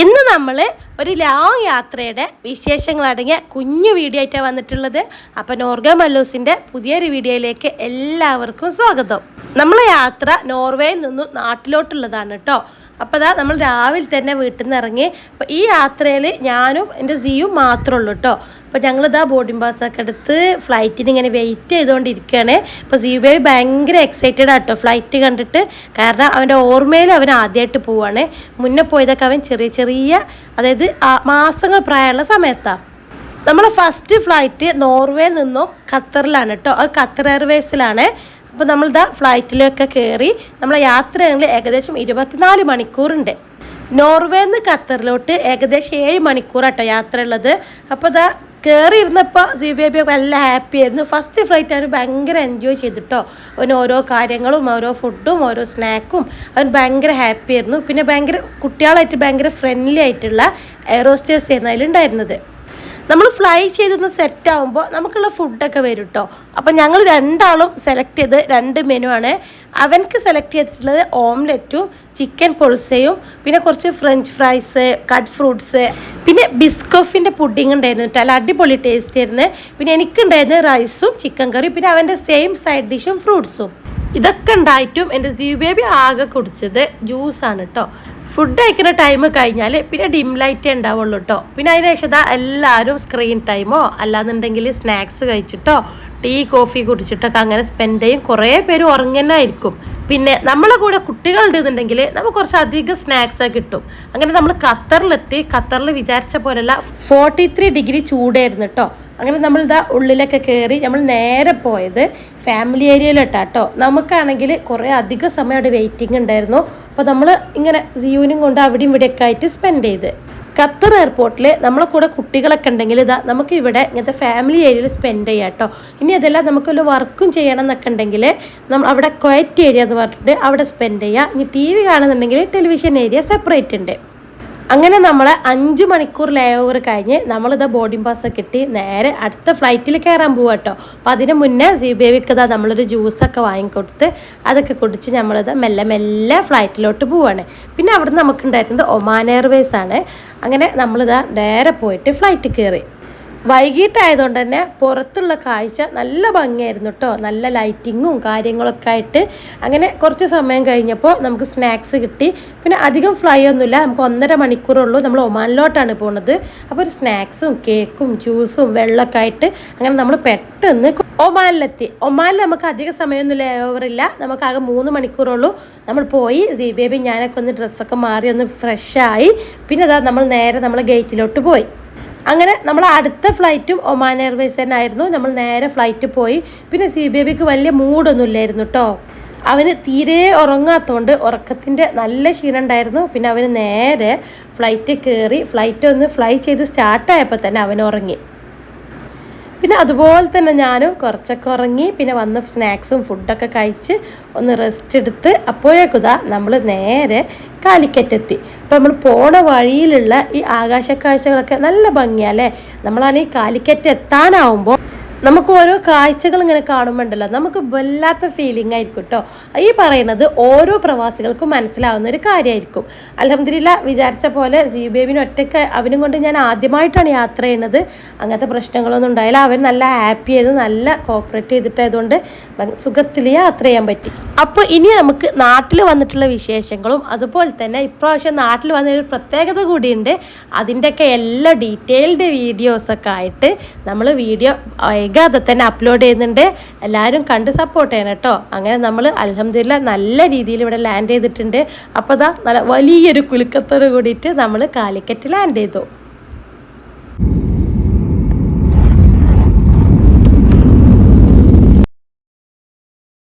ഇന്ന് നമ്മൾ ഒരു ലോങ് യാത്രയുടെ വിശേഷങ്ങളടങ്ങിയ കുഞ്ഞു വീഡിയോ ആയിട്ടാണ് വന്നിട്ടുള്ളത്. അപ്പം നോർഗ മല്ലൂസിന്റെ പുതിയൊരു വീഡിയോയിലേക്ക് എല്ലാവർക്കും സ്വാഗതം. നമ്മളെ യാത്ര നോർവേയിൽ നിന്നും നാട്ടിലോട്ടുള്ളതാണ് കേട്ടോ അപ്പോൾ അതാ നമ്മൾ രാവിലെ തന്നെ വീട്ടിൽ നിന്ന് ഇറങ്ങി അപ്പോൾ ഈ യാത്രയിൽ ഞാനും എന്റെ സിയും മാത്രമേ ഉള്ളൂ കേട്ടോ അപ്പോൾ ഞങ്ങളിതാ ബോർഡിംഗ് പാസ്സൊക്കെ എടുത്ത് ഫ്ലൈറ്റിന് ഇങ്ങനെ വെയിറ്റ് ചെയ്തുകൊണ്ടിരിക്കുകയാണ് ഇപ്പോൾ സി ബി ഐ ഭയങ്കര എക്സൈറ്റഡ് ആട്ടോ. ഫ്ലൈറ്റ് കണ്ടിട്ട്. കാരണം അവന്റെ ഓർമ്മയിൽ അവൻ ആദ്യമായിട്ട് പോവുകയാണ് മുന്നേ പോയതൊക്കെ അവൻ ചെറിയ ചെറിയ അതായത് മാസങ്ങൾ പ്രായമുള്ള സമയത്താണ് നമ്മളെ ഫസ്റ്റ് ഫ്ലൈറ്റ് നോർവേയിൽ നിന്നും ഖത്തറിലാണ് കേട്ടോ അത് ഖത്തർ എയർവേസിലാണ് അപ്പോൾ നമ്മളിതാ ഫ്ലൈറ്റിലൊക്കെ കയറി നമ്മളെ യാത്രയാണെങ്കിൽ ഏകദേശം ഇരുപത്തിനാല് മണിക്കൂറുണ്ട്. നോർവേയിൽ നിന്ന് ഖത്തറിലോട്ട് ഏകദേശം ഏഴ് മണിക്കൂറാട്ടോ യാത്ര ഉള്ളത് അപ്പോൾ ഇതാ കയറി ഇരുന്നപ്പോൾ സി ബി ബി നല്ല ഹാപ്പി ആയിരുന്നു. ഫസ്റ്റ് ഫ്ലൈറ്റ് അവർ ഭയങ്കര എൻജോയ് ചെയ്തിട്ടോ. അവന് ഓരോ കാര്യങ്ങളും ഓരോ ഫുഡും ഓരോ സ്നാക്കും അവൻ ഭയങ്കര ഹാപ്പി ആയിരുന്നു. പിന്നെ ഭയങ്കര കുട്ടികളായിട്ട് ഭയങ്കര ഫ്രണ്ട്ലി ആയിട്ടുള്ള എയറോസ്റ്റേഴ്സ് ആയിരുന്നു അതിലുണ്ടായിരുന്നത്. നമ്മൾ ഫ്ലൈ ചെയ്തൊന്ന് സെറ്റ് ആകുമ്പോൾ നമുക്കുള്ള ഫുഡൊക്കെ വരും കേട്ടോ അപ്പം ഞങ്ങൾ രണ്ടാളും സെലക്ട് ചെയ്ത് രണ്ട് മെനു ആണ്. അവൻക്ക് സെലക്ട് ചെയ്തിട്ടുള്ളത് ഓംലെറ്റും ചിക്കൻ പൊൾസയും പിന്നെ കുറച്ച് ഫ്രഞ്ച് ഫ്രൈസ് കട്ട് ഫ്രൂട്ട്സ് പിന്നെ ബിസ്കോഫിന്റെ പുഡിംഗ് ഉണ്ടായിരുന്നു കേട്ടോ അല്ല അടിപൊളി ടേസ്റ്റ് ആയിരുന്നു. പിന്നെ എനിക്കുണ്ടായിരുന്നത് റൈസും ചിക്കൻ കറി പിന്നെ അവന്റെ സെയിം സൈഡ് ഡിഷും ഫ്രൂട്ട്സും ഇതൊക്കെ ഉണ്ടായിട്ടും എന്റെ ജീ ബേബി ആകെ കുടിച്ചത് ജ്യൂസാണ് കേട്ടോ ഫുഡ് കഴിക്കുന്ന ടൈം കഴിഞ്ഞാൽ പിന്നെ ഡിം ലൈറ്റ് ഉണ്ടാവുള്ളൂ കേട്ടോ പിന്നെ അതിന് ശേഷം എല്ലാവരും സ്ക്രീൻ ടൈമോ അല്ലാന്നുണ്ടെങ്കിൽ സ്നാക്സ് കഴിച്ചിട്ടോ ടീ കോഫി കുടിച്ചിട്ടൊക്കെ അങ്ങനെ സ്പെൻഡ് ചെയ്യും. കുറേ പേര് ഉറങ്ങനായിരിക്കും പിന്നെ നമ്മളെ കൂടെ കുട്ടികളുണ്ടെന്നുണ്ടെങ്കിൽ നമുക്ക് കുറച്ച് അധികം സ്നാക്സ് കിട്ടും. അങ്ങനെ നമ്മൾ ഖത്തറിലെത്തി ഖത്തറിൽ വിചാരിച്ച പോലെയല്ല ഫോർട്ടി ത്രീ ഡിഗ്രി ചൂടായിരുന്നു കേട്ടോ അങ്ങനെ നമ്മൾ ഇതാ ഉള്ളിലൊക്കെ കയറി നമ്മൾ നേരെ പോയത് ഫാമിലി ഏരിയയിലോട്ടാട്ടോ നമുക്കാണെങ്കിൽ കുറേ അധിക സമയം അവിടെ വെയിറ്റിംഗ് ഉണ്ടായിരുന്നു. അപ്പോൾ നമ്മൾ ഇങ്ങനെ ജീവനും കൊണ്ട് അവിടെയും ഇവിടെയൊക്കെ ആയിട്ട് സ്പെൻഡ് ചെയ്ത്. ഖത്തർ എയർപോർട്ടിൽ നമ്മളെ കൂടെ കുട്ടികളൊക്കെ ഉണ്ടെങ്കിൽ ഇതാ നമുക്ക് ഇവിടെ ഇങ്ങനത്തെ ഫാമിലി ഏരിയയിൽ സ്പെൻഡ് ചെയ്യാം കേട്ടോ ഇനി അതെല്ലാം നമുക്ക് വല്ല വർക്കും ചെയ്യണം എന്നൊക്കെ ഉണ്ടെങ്കിൽ നമ്മൾ അവിടെ ക്വയറ്റ് ഏരിയ എന്ന് പറഞ്ഞിട്ട് അവിടെ സ്പെൻഡ് ചെയ്യുക ഇനി ടി വി കാണുന്നുണ്ടെങ്കിൽ ടെലിവിഷൻ ഏരിയ സെപ്പറേറ്റ് ഉണ്ട്. അങ്ങനെ നമ്മൾ അഞ്ച് മണിക്കൂർ ലേ ഓവർ കഴിഞ്ഞ് നമ്മളിത് ബോർഡിംഗ് പാസ് കിട്ടി. നേരെ അടുത്ത ഫ്ലൈറ്റിൽ കയറാൻ പോകും കേട്ടോ അപ്പം അതിന് മുന്നേ സി സീബേവിക്ക് ഇതാ നമ്മളൊരു ജ്യൂസൊക്കെ വാങ്ങിക്കൊടുത്ത് അതൊക്കെ കുടിച്ച് നമ്മളിത് മെല്ലെ മെല്ലെ ഫ്ലൈറ്റിലോട്ട് പോവുകയാണ് പിന്നെ അവിടെ നമുക്ക് നമുക്കുണ്ടായിരുന്നത് ഒമാൻ എയർവേസ് ആണ്. അങ്ങനെ നമ്മളിതാ നേരെ പോയിട്ട് ഫ്ലൈറ്റ് കയറി വൈകിട്ടായതുകൊണ്ട് തന്നെ പുറത്തുള്ള കാഴ്ച നല്ല ഭംഗിയായിരുന്നു കേട്ടോ. നല്ല ലൈറ്റിങ്ങും കാര്യങ്ങളൊക്കെ ആയിട്ട്. അങ്ങനെ കുറച്ച് സമയം കഴിഞ്ഞപ്പോൾ നമുക്ക് സ്നാക്സ് കിട്ടി. പിന്നെ അധികം ഫ്ലൈ ഒന്നുമില്ല. നമുക്ക് ഒന്നര മണിക്കൂറുള്ളൂ നമ്മൾ ഒമാനിലോട്ടാണ് പോണത്. അപ്പോൾ ഒരു സ്നാക്സും കേക്കും ജ്യൂസും വെള്ളമൊക്കെ ആയിട്ട് അങ്ങനെ നമ്മൾ പെട്ടെന്ന് ഒമാനിലെത്തി. ഒമാനിൽ നമുക്ക് അധിക സമയമൊന്നും ലേ ഓവറില്ല നമുക്ക് ആകെ മൂന്ന് മണിക്കൂറുള്ളൂ. നമ്മൾ പോയി. സി ബേബി ഞാനൊക്കെ ഒന്ന് ഡ്രസ്സൊക്കെ മാറി ഒന്ന് ഫ്രഷായി പിന്നെ അതാ നമ്മൾ നേരെ നമ്മൾ ഗേറ്റിലോട്ട് പോയി. അങ്ങനെ നമ്മൾ അടുത്ത ഫ്ലൈറ്റും ഒമാൻ എയർവേസ് തന്നെ ആയിരുന്നു നമ്മൾ നേരെ ഫ്ലൈറ്റ് പോയി. പിന്നെ സി ബി ബിക്ക് വലിയ മൂഡൊന്നും ഇല്ലായിരുന്നു കേട്ടോ അവന് തീരെ ഉറങ്ങാത്തതുകൊണ്ട് ഉറക്കത്തിന്റെ നല്ല ക്ഷീണം ഉണ്ടായിരുന്നു. പിന്നെ അവന് നേരെ ഫ്ലൈറ്റ് കയറി ഫ്ലൈറ്റ് ഒന്ന് ഫ്ലൈ ചെയ്ത് സ്റ്റാർട്ടായപ്പോൾ തന്നെ അവൻ ഉറങ്ങി. പിന്നെ അതുപോലെ തന്നെ ഞാനും കുറച്ചൊക്കെ ഉറങ്ങി. പിന്നെ വന്ന് സ്നാക്സും ഫുഡൊക്കെ കഴിച്ച് ഒന്ന് റെസ്റ്റ് എടുത്ത് അപ്പോഴേക്കുതാ നമ്മൾ നേരെ കാലിക്കറ്റെത്തി അപ്പോൾ നമ്മൾ പോണ വഴിയിലുള്ള ഈ ആകാശക്കാഴ്ചകളൊക്കെ നല്ല ഭംഗിയാണ് അല്ലേ? ഈ കാലിക്കറ്റ് എത്താനാവുമ്പോൾ നമുക്ക് ഓരോ കാഴ്ചകൾ ഇങ്ങനെ കാണുമ്പോണ്ടല്ലോ നമുക്ക് വല്ലാത്ത ഫീലിംഗ് ആയിരിക്കും കേട്ടോ ഈ പറയുന്നത് ഓരോ പ്രവാസികൾക്കും മനസ്സിലാവുന്ന ഒരു കാര്യമായിരിക്കും അലഹമില്ല വിചാരിച്ച പോലെ സി ബേബിന് ഒറ്റയ്ക്ക് അവനും കൊണ്ട് ഞാൻ ആദ്യമായിട്ടാണ് യാത്ര ചെയ്യുന്നത് അങ്ങനത്തെ പ്രശ്നങ്ങളൊന്നും ഉണ്ടായില്ല. അവൻ നല്ല ഹാപ്പി ചെയ്ത് നല്ല കോപ്പറേറ്റ് ചെയ്തിട്ടായതുകൊണ്ട് സുഖത്തിൽ യാത്ര ചെയ്യാൻ പറ്റി. അപ്പോൾ ഇനി നമുക്ക് നാട്ടിൽ വന്നിട്ടുള്ള വിശേഷങ്ങളും അതുപോലെ തന്നെ ഇപ്രാവശ്യം നാട്ടിൽ വന്ന ഒരു പ്രത്യേകത കൂടിയുണ്ട്. അതിന്റെയൊക്കെ എല്ലാ ഡീറ്റെയിൽഡ് വീഡിയോസൊക്കെ ആയിട്ട് നമ്മൾ വീഡിയോ വൈകാതെ തന്നെ അപ്ലോഡ് ചെയ്യുന്നുണ്ട്. എല്ലാവരും കണ്ട് സപ്പോർട്ട് ചെയ്യണം കേട്ടോ. അങ്ങനെ നമ്മൾ അലഹമ്മദില്ല നല്ല രീതിയിൽ ഇവിടെ ലാൻഡ് ചെയ്തിട്ടുണ്ട്. അപ്പോൾ അതാ നല്ല വലിയൊരു കുലുക്കത്തോട് കൂടിയിട്ട് നമ്മൾ കാലിക്കറ്റ് ലാൻഡ് ചെയ്തു.